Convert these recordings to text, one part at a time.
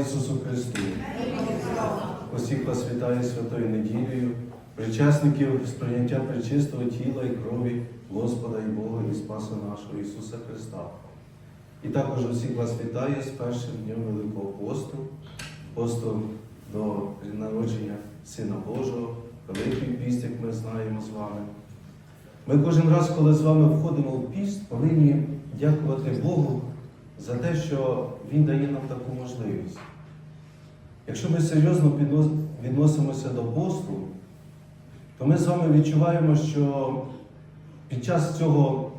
Ісусу Христу. Усіх вас вітаю святою неділею, причасників сприйняття причистого тіла і крові Господа і Бога і Спаса нашого Ісуса Христа. І також усіх вас вітаю з першим днем Великого посту, посту до народження Сина Божого, Великий піст, як ми знаємо з вами. Ми кожен раз, коли з вами входимо в піст, повинні дякувати Богу за те, що Він дає нам таку можливість. Якщо ми серйозно відносимося до посту, то ми з вами відчуваємо, що під час цього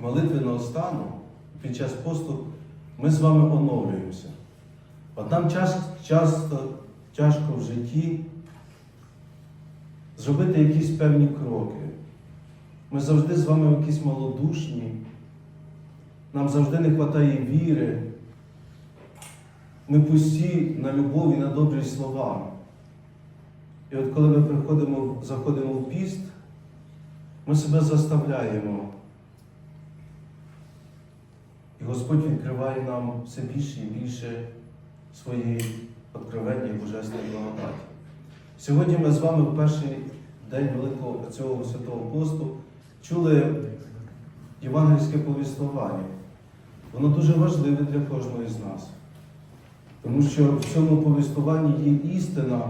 молитвеного стану, під час посту, ми з вами оновлюємося. От нам час- часто тяжко в житті зробити якісь певні кроки. Ми завжди з вами якісь малодушні, нам завжди не вистачає віри. Ми пусті на любов і на добрі слова. І от коли ми приходимо, заходимо в піст, ми себе заставляємо. І Господь відкриває нам все більше і більше своєї откровення божественної благодаті. Сьогодні ми з вами в перший день Великого цього Святого Посту чули євангельське повіствування. Воно дуже важливе для кожного з нас. Тому що в цьому повістуванні є істина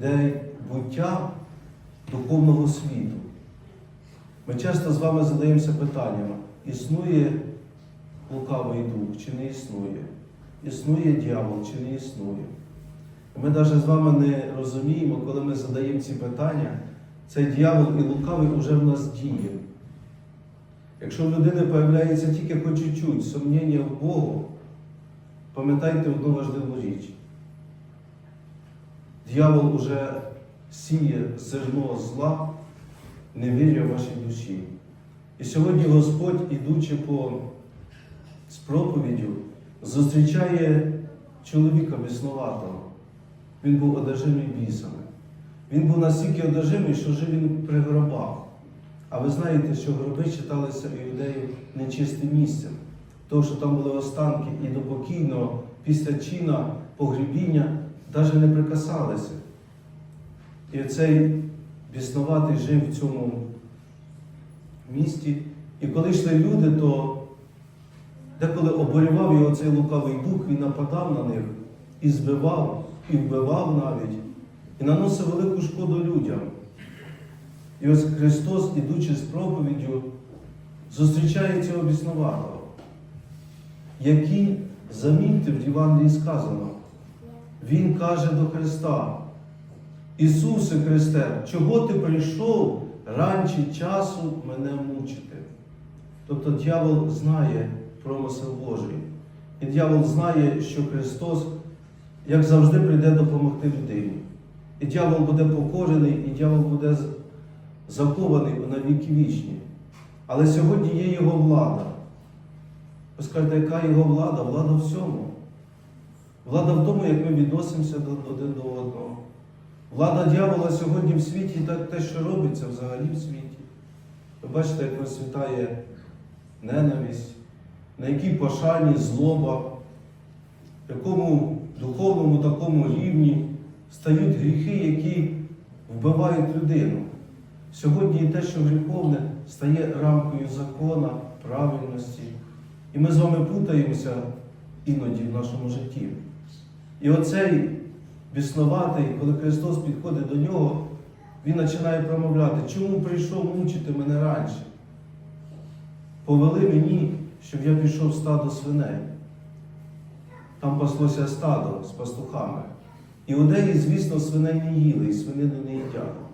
де буття духовного світу. Ми часто з вами задаємося питанням, існує лукавий дух чи не існує? Існує дьявол чи не існує? Ми навіть з вами не розуміємо, коли ми задаємо ці питання, цей дьявол і лукавий вже в нас діє. Якщо в людини появляється тільки по чуть-чуть сумніння в Богу, пам'ятайте одну важливу річ. Дьявол уже сіє зерно зла, невір'я в вашій душі. І сьогодні Господь, ідучи по проповіддю, зустрічає чоловіка біснуватого. Він був одержимий бісами. Він був настільки одержимий, що жив він при гробах. А ви знаєте, що гроби читалися іудеїв нечистим місцем, тому що там були останки і до покійного після чина погребіння навіть не прикасалися. І цей біснуватий жив в цьому місті. І коли йшли люди, то деколи оборював його цей лукавий дух, він нападав на них і збивав, і вбивав навіть, і наносив велику шкоду людям. І ось Христос, ідучи з проповіддю, зустрічає цього біснуватого, який, замітьте, в Євангелії сказано, Він каже до Христа, Ісусе Христе, чого ти прийшов раніше часу мене мучити? Тобто дьявол знає промисел Божий. І дьявол знає, що Христос, як завжди, прийде допомогти людині. І дьявол буде покорений, і дьявол буде з- захований на віки вічні. Але сьогодні є його влада. Ви скажете, яка його влада? Влада всьому. Влада в тому, як ми відносимося один до одного. Влада дьявола сьогодні в світі так те, що робиться взагалі в світі. Ви бачите, як розцвітає ненависть, на якій пошані злоба, в якому духовному такому рівні стають гріхи, які вбивають людину. Сьогодні і те, що гріховне, стає рамкою закона, правильності. І ми з вами путаємося іноді в нашому житті. І оцей біснуватий, коли Христос підходить до нього, Він починає промовляти, чому прийшов мучити мене раніше? Повели мені, щоб я пішов в стадо свиней. Там паслося стадо з пастухами. Іудеї, звісно, свиней не їли і свинину не їдять.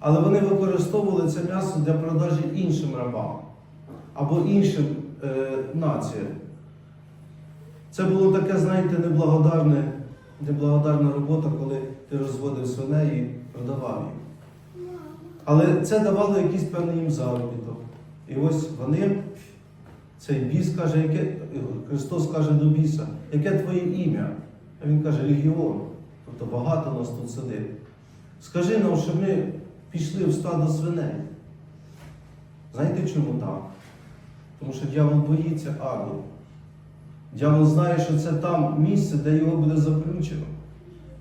Але вони використовували це м'ясо для продажі іншим рабам або іншим е, націям. Це було таке, знаєте, неблагодарне, неблагодарна робота, коли ти розводив свиней і продавав їх. Але це давало якийсь певний їм заробіток. І ось вони, цей біс каже, яке, Христос каже до біса, яке твоє ім'я? А він каже, Легіон. Тобто багато нас тут сидить. Скажи нам, щоб ми пішли в стадо свиней. Знаєте чому так? Тому що дьявол боїться аду. Дьявол знає, що це там місце, де його буде заключено.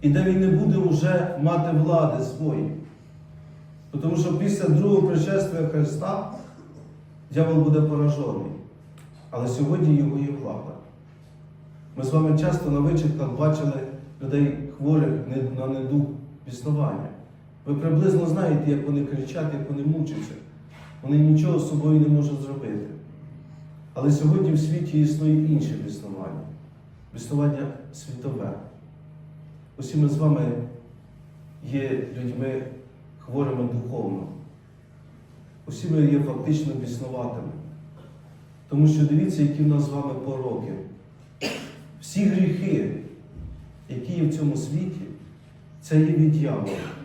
І де він не буде вже мати влади своєї. Тому що після другого пришествия Христа дьявол буде поражений. Але сьогодні його є влада. Ми з вами часто на вичитках бачили людей хворих на недуг існування. Ви приблизно знаєте, як вони кричать, як вони мучаться. Вони нічого з собою не можуть зробити. Але сьогодні в світі існує інше біснування. Біснування світове. Усі ми з вами є людьми хворими духовно. Усі ми є фактично біснуватими. Тому що дивіться, які в нас з вами пороки. Всі гріхи, які є в цьому світі, це є від дьявола.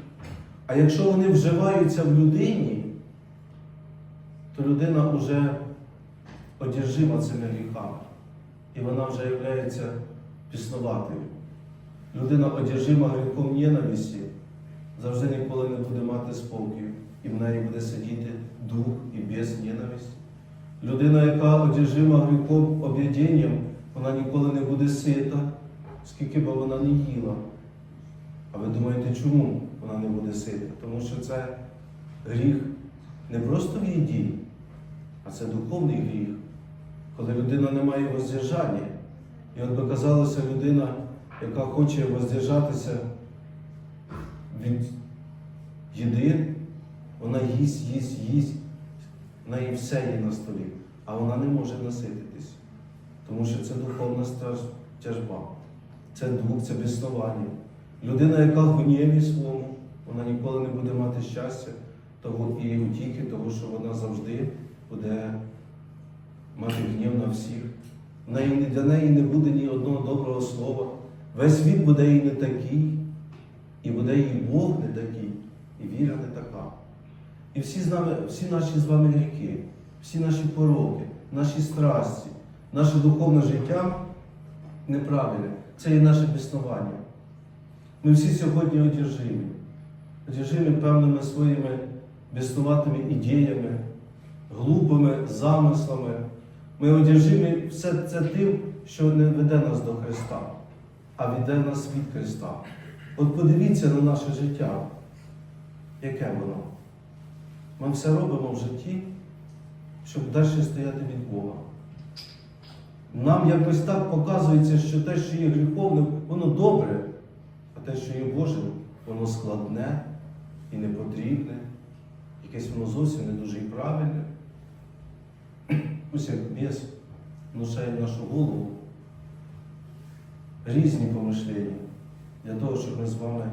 А якщо вони вживаються в людині, то людина вже одержима цими гріхами. І вона вже є піснуватою. Людина одержима гріхом ненависті, завжди ніколи не буде мати спокою. І в неї буде сидіти дух і без ненависті. Людина, яка одержима гріхом об'єднанням, вона ніколи не буде сита, скільки б вона не їла. А ви думаєте, чому вона не буде сита? Тому що це гріх не просто в їді, а це духовний гріх, коли людина не має воздержання. І от би казалося, людина, яка хоче воздержатися від їди, вона їсть, їсть, їсть, в неї все є на столі, а вона не може насититись. Тому що це духовна тяжба, це дух, це біснування. Людина, яка в гніві своєму, вона ніколи не буде мати щастя того і утіхи, того, що вона завжди буде мати гнів на всіх. Для неї не буде ні одного доброго слова. Весь світ буде їй не такий, і буде їй Бог не такий, і віра не така. І всі, з нами, всі наші з вами гріхи, всі наші пороки, наші страсті, наше духовне життя неправильне. Це є наше біснування. Ми всі сьогодні одержимі, одержимі певними своїми біснуватими ідеями, глупими замислами. Ми одержимі все це тим, що не веде нас до Христа, а веде нас від Христа. От подивіться на наше життя, яке воно. Ми все робимо в житті, щоб далі стояти від Бога. Нам якось так показується, що те, що є гріховним, воно добре, те, що є Божим, воно складне і непотрібне, якесь воно зовсім не дуже і правильне. Ось як біс внушає в нашу голову різні помишлення для того, щоб ми з вами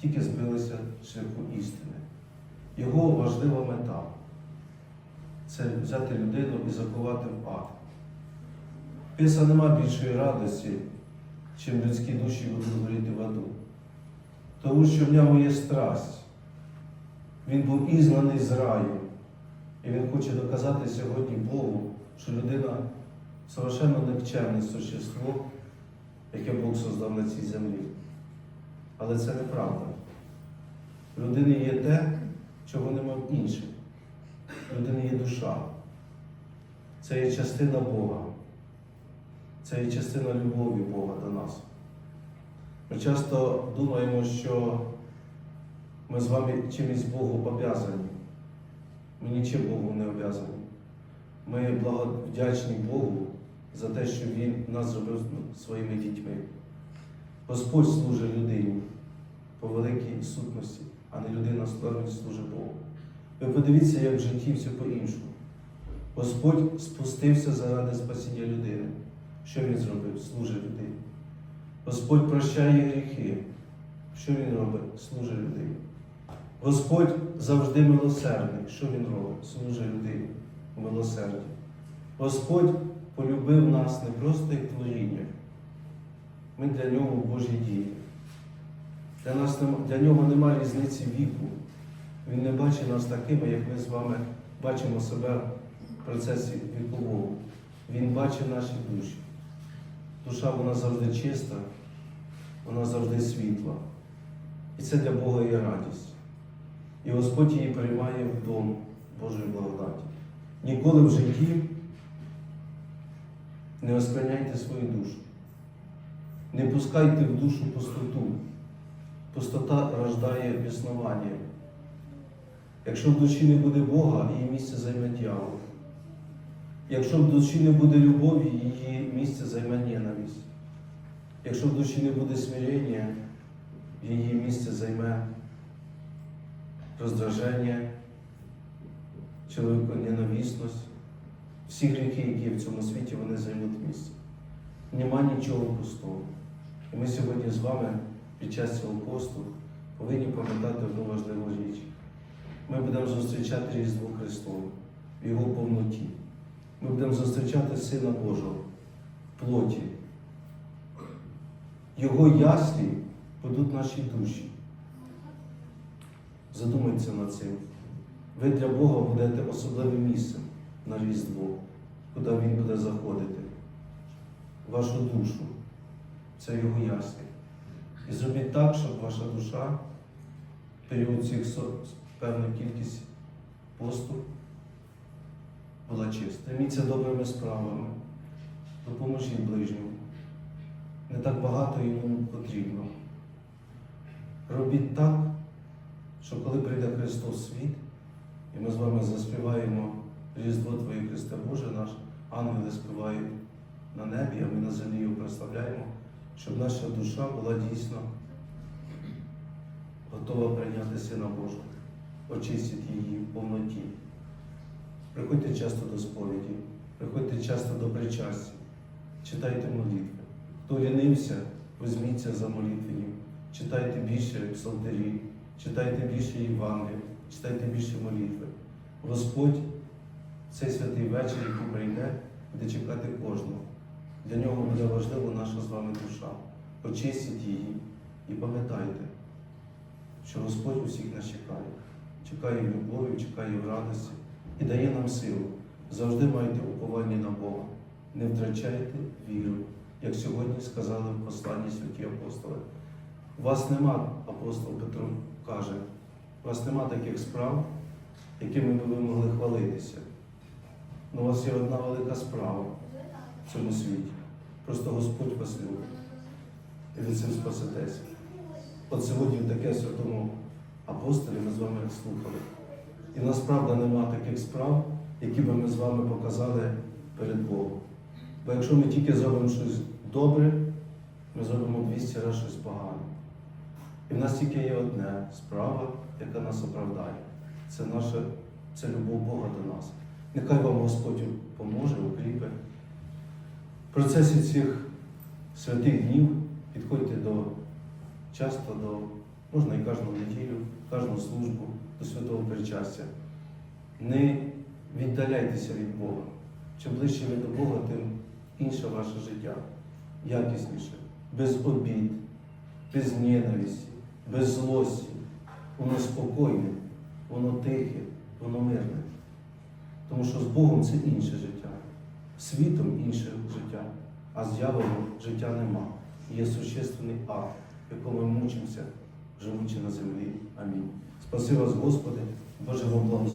тільки збилися шляху істини. Його важлива мета це взяти людину і закувати в ад. Писа нема більшої радості, чим людські душі будуть горіти в аду. Тому що в ньому є страсть. Він був ізнаний з раю. І він хоче доказати сьогодні Богу, що людина совершенно никчемне существо, яке Бог создав на цій землі. Але це неправда. В людини є те, чого нема в інших. В є душа. Це є частина Бога. Це є частина любові Бога до нас. Ми часто думаємо, що ми з вами чимось Богу обязані. Ми нічим Богу не обязані. Ми благовдячні Богу за те, що Він нас зробив своїми дітьми. Господь служить людині по великій сутності, а не людина служить Богу. Ви подивіться, як в житті все по-іншому. Господь спустився заради спасіння людини. Що Він зробив? Служить людині. Господь прощає гріхи. Що Він робить? Служить людині. Господь завжди милосердний. Що Він робить? Служить людині у милосерді. Господь полюбив нас не просто як творіння. Ми для нього Божі дії. Для, нас, для нього немає різниці віку. Він не бачить нас такими, як ми з вами бачимо себе в процесі вікового. Він бачить наші душі. Душа вона завжди чиста, вона завжди світла. І це для Бога є радість. І Господь її приймає в дом Божої благодаті. Ніколи в житті Не оскверняйте свою душу. Не пускайте в душу пустоту. Пустота рождає біснування. Якщо в душі не буде Бога, її місце займе дьявол. Якщо в душі не буде любові, її місце займе ненависть. Якщо в душі не буде смирення, її місце займе роздраження, чоловіконенависність. Всі гріхи, які є в цьому світі, вони займуть місце. Нема нічого пустого. І ми сьогодні з вами під час цього посту повинні пам'ятати одну важливу річ. Ми будемо зустрічати Різдво Христове в Його повноті. Ми будемо зустрічати Сина Божого в плоті. Його яслі будуть наші душі. Задумайтеся над цим. Ви для Бога будете особливим місцем на Різдво, куди Він буде заходити. Вашу душу. Це Його яслі. І зробіть так, щоб ваша душа період цих певну кількість посту була чиста. Добрими справами, допоможіть ближньому. Не так багато йому потрібно. Робіть так, що коли прийде Христос в світ, і ми з вами заспіваємо Різдво Твоє Христе Боже наш, ангели співають на небі, а ми на землі його прославляємо, щоб наша душа була дійсно готова прийняти Сина Божого, очистити її в повноті. Приходьте часто до сповіді, приходьте часто до причастя, читайте молитви. Хто лінився, візьміться за молитвенням, читайте більше псалтирі, читайте більше Євангелія, читайте більше молитви. Господь цей святий вечір, який прийде, буде чекати кожного. Для нього буде важлива наша з вами душа. Очистіть її і пам'ятайте, що Господь усіх нас чекає. Чекає в любові, чекає в радості і дає нам силу. Завжди майте уповання на Бога. Не втрачайте віру, як сьогодні сказали в посланні святі апостоли. Вас нема, апостол Петро каже, у вас нема таких справ, якими ви могли хвалитися. Ну, у вас є одна велика справа в цьому світі. Просто Господь вас любить. І ви цим спасетеся. От сьогодні таке святому апостолі ми з вами слухали. І в нас правда нема таких справ, які би ми з вами показали перед Богом. Бо якщо ми тільки зробимо щось добре, ми зробимо 200 разів щось погане. І в нас тільки є одне справа, яка нас оправдає. Це наша це любов Бога до нас. Нехай вам Господь поможе, укріпе. В процесі цих святих днів підходьте до часто до, можна і кожну неділю, кожну службу святого причастя. Не віддаляйтеся від Бога. Чим ближче ви до Бога, тим інше ваше життя, якісніше, без обід, без ненависті, без злості. Воно спокійне, воно тихе, воно мирне. Тому що з Богом це інше життя, світом інше життя, а з дьяволом життя нема. Є существенний ад, в якому ми мучимося, живучи на землі. Амінь. Спаси вас, Господи, Боже вам благослови.